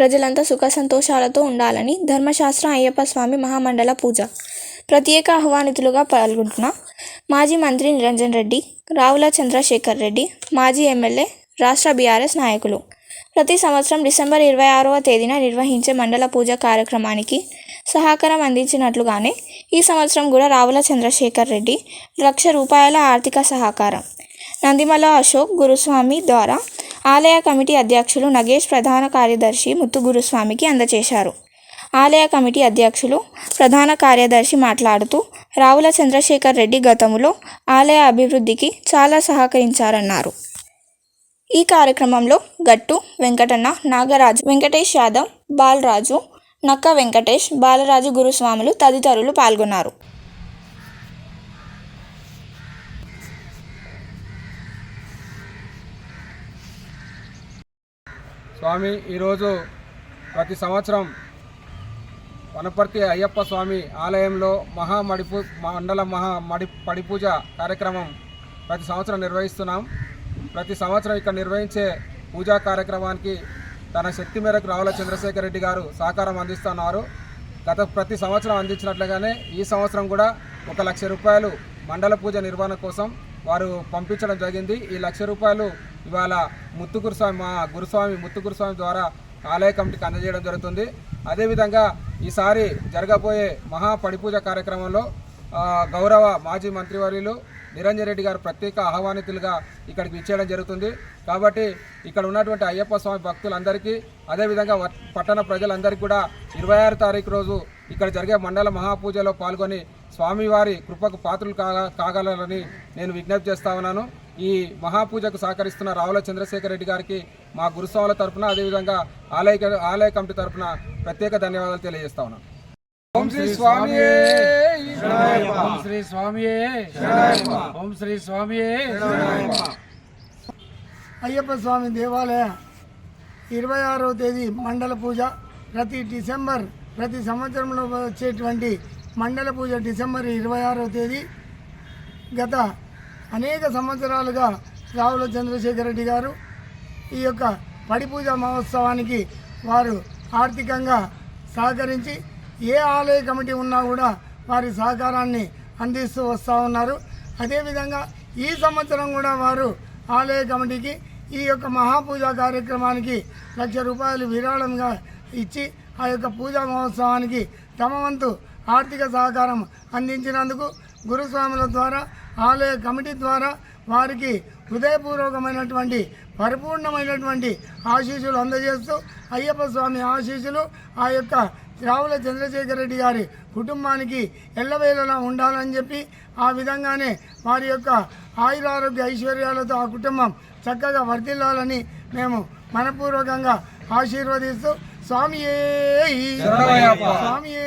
ప్రజలంతా సుఖ సంతోషాలతో ఉండాలని ధర్మశాస్త్రం అయ్యప్ప స్వామి మహామండల పూజ. ప్రత్యేక ఆహ్వానితులుగా పాల్గొంటున్న మాజీ మంత్రి నిరంజన్ రెడ్డి రావుల చంద్రశేఖర్ రెడ్డి మాజీ ఎమ్మెల్యే రాష్ట్ర బీఆర్ఎస్ నాయకులు. ప్రతి సంవత్సరం డిసెంబర్ ఇరవై ఆరవ తేదీన నిర్వహించే మండల పూజ కార్యక్రమానికి సహకారం అందించినట్లుగానే ఈ సంవత్సరం కూడా రావుల చంద్రశేఖర్ రెడ్డి లక్ష రూపాయల ఆర్థిక సహకారం. నందిమల అశోక్ గురుస్వామి ద్వారా ఆలయ కమిటీ అధ్యక్షులు నగేష్ ప్రధాన కార్యదర్శి ముత్తుగురుస్వామికి అందజేశారు ఆలయ కమిటీ అధ్యక్షులు ప్రధాన కార్యదర్శి మాట్లాడుతూ రావుల చంద్రశేఖర్ రెడ్డి గతంలో ఆలయ అభివృద్ధికి చాలా సహకరించారన్నారు. ఈ కార్యక్రమంలో గట్టు వెంకటన్న నాగరాజు వెంకటేష్ యాదవ్ బాలరాజు నక్క వెంకటేష్ బాలరాజు గురుస్వాములు తదితరులు పాల్గొన్నారు. స్వామి ఈరోజు ప్రతి సంవత్సరం వనపర్తి అయ్యప్ప స్వామి ఆలయంలో మహా మడిపూ మండల మహా మడి పడిపూజ కార్యక్రమం ప్రతి సంవత్సరం నిర్వహిస్తున్నాం. ప్రతి సంవత్సరం ఇక్కడ నిర్వహించే పూజా కార్యక్రమానికి తన శక్తి మేరకు రావుల చంద్రశేఖర్ రెడ్డి గారు సహకారం అందిస్తున్నారు. గత ప్రతి సంవత్సరం అందించినట్లుగానే ఈ సంవత్సరం కూడా ఒక లక్ష రూపాయలు మండల పూజ నిర్వహణ కోసం వారు పంపించడం జరిగింది. ఈ లక్ష రూపాయలు ఇవాళ ముత్తుగురుస్వామి మా గురుస్వామి ముత్తుగురుస్వామి ద్వారా ఆలయ కమిటీకి అందజేయడం జరుగుతుంది. అదేవిధంగా ఈసారి జరగబోయే మహా పడిపూజ కార్యక్రమంలో గౌరవ మాజీ మంత్రివర్యులు నిరంజన్ రెడ్డి గారు ప్రత్యేక ఆహ్వానితులుగా ఇక్కడికి ఇచ్చేయడం జరుగుతుంది. కాబట్టి ఇక్కడ ఉన్నటువంటి అయ్యప్ప స్వామి భక్తులందరికీ అదేవిధంగా పట్టణ ప్రజలందరికీ కూడా ఇరవై ఆరు తారీఖు రోజు ఇక్కడ జరిగే మండల మహాపూజలో పాల్గొని స్వామివారి కృపకు పాత్రలు కాగా కాగలరని నేను విజ్ఞప్తి చేస్తా ఉన్నాను. ఈ మహాపూజకు సహకరిస్తున్న రావుల చంద్రశేఖర్ రెడ్డి గారికి మా గురుస్వాముల తరపున అదేవిధంగా ఆలయ ఆలయ కమిటీ తరపున ప్రత్యేక ధన్యవాదాలు తెలియజేస్తా ఉన్నాను. ఓం శ్రీ స్వామి ఓం శ్రీ స్వామియే ఓం శ్రీ స్వామియే అయ్యప్ప స్వామి దేవాలయ ఇరవై ఆరవ తేదీ మండల పూజ. ప్రతి డిసెంబర్ ప్రతి సంవత్సరంలో వచ్చేటువంటి మండల పూజ డిసెంబర్ ఇరవై ఆరవ తేదీ. గత అనేక సంవత్సరాలుగా రావుల చంద్రశేఖర్ రెడ్డి గారు ఈ యొక్క పడి పూజ మహోత్సవానికి వారు ఆర్థికంగా సహకరించి ఏ ఆలయ కమిటీ ఉన్నా కూడా వారి సహకారాన్ని అందిస్తూ వస్తూ ఉన్నారు. అదేవిధంగా ఈ సంవత్సరం కూడా వారు ఆలయ కమిటీకి ఈ యొక్క మహాపూజ కార్యక్రమానికి లక్ష రూపాయలు విరాళంగా ఇచ్చి ఆ యొక్క పూజా మహోత్సవానికి తమ వంతు ఆర్థిక సహకారం అందించినందుకు గురుస్వాముల ద్వారా ఆలయ కమిటీ ద్వారా వారికి హృదయపూర్వకమైనటువంటి పరిపూర్ణమైనటువంటి ఆశీస్సులు అందజేస్తూ అయ్యప్ప స్వామి ఆశీస్సులు ఆ యొక్క రావుల చంద్రశేఖర రెడ్డి గారి కుటుంబానికి ఎల్లవేళలా ఉండాలని చెప్పి ఆ విధంగానే వారి యొక్క ఆయురారోగ్య ఐశ్వర్యాలతో ఆ కుటుంబం చక్కగా వర్ధిల్లాలని మేము మనపూర్వకంగా ఆశీర్వదిస్తూ சுவாமியே. சுவாமியே.